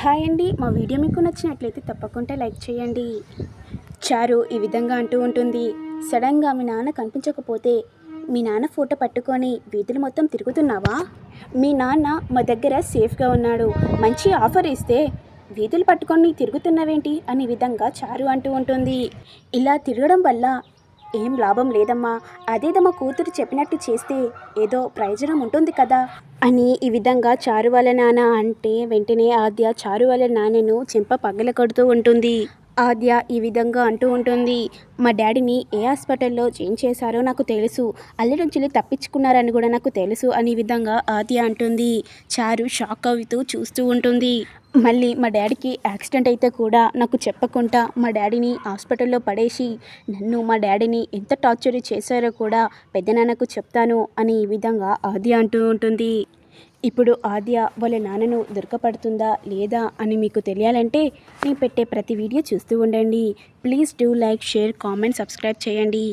Hi అండి. మా video మీకు నచ్చినట్లయితే తప్పకుండా లైక్ చేయండి. చారు ఈ విధంగా అంటూ ఉంటుంది. సడన్గా మీ నాన్న కనిపించకపోతే మీ నాన్న ఫోటో పట్టుకొని వీధులు మొత్తం తిరుగుతున్నావా? మీ నాన్న మా దగ్గర సేఫ్గా ఉన్నాడు. మంచి ఆఫర్ ఇస్తే వీధులు పట్టుకొని తిరుగుతున్నావేంటి? అనే విధంగా చారు అంటూ ఉంటుంది. ఇలా తిరగడం వల్ల ఏం లాభం లేదమ్మా. అదేదో మా కూతురు చెప్పినట్టు చేస్తే ఏదో ప్రయోజనం ఉంటుంది కదా. అని ఈ విధంగా చారు వాళ్ళ నాన్న అంటే వెంటనే ఆద్య చారు వాళ్ళ నాన్నను చెంప పగల కొడుతూ ఉంటుంది. ఆద్య ఈ విధంగా అంటూ ఉంటుంది. మా డాడీని ఏ హాస్పిటల్లో చేంజ్ చేశారో నాకు తెలుసు. అల్లి నుంచి తప్పించుకున్నారని కూడా నాకు తెలుసు అని ఈ విధంగా ఆద్య అంటుంది. చారు షాక్ అవుతూ చూస్తూ ఉంటుంది. మళ్ళీ మా డాడీకి యాక్సిడెంట్ అయితే కూడా నాకు చెప్పకుండా మా డాడీని హాస్పిటల్లో పడేసి నన్ను మా డాడీని ఎంత టార్చర్ చేశారో కూడా పెద్దనాన్నకు చెప్తాను అని ఈ విధంగా ఆద్య అంటూ ఉంటుంది. ఇప్పుడు ఆద్య వాళ్ళ నాన్నను దొరకపడుతుందా లేదా అని మీకు తెలియాలంటే నేను పెట్టే ప్రతి వీడియో చూస్తూ ఉండండి. Please do like share comment subscribe చేయండి.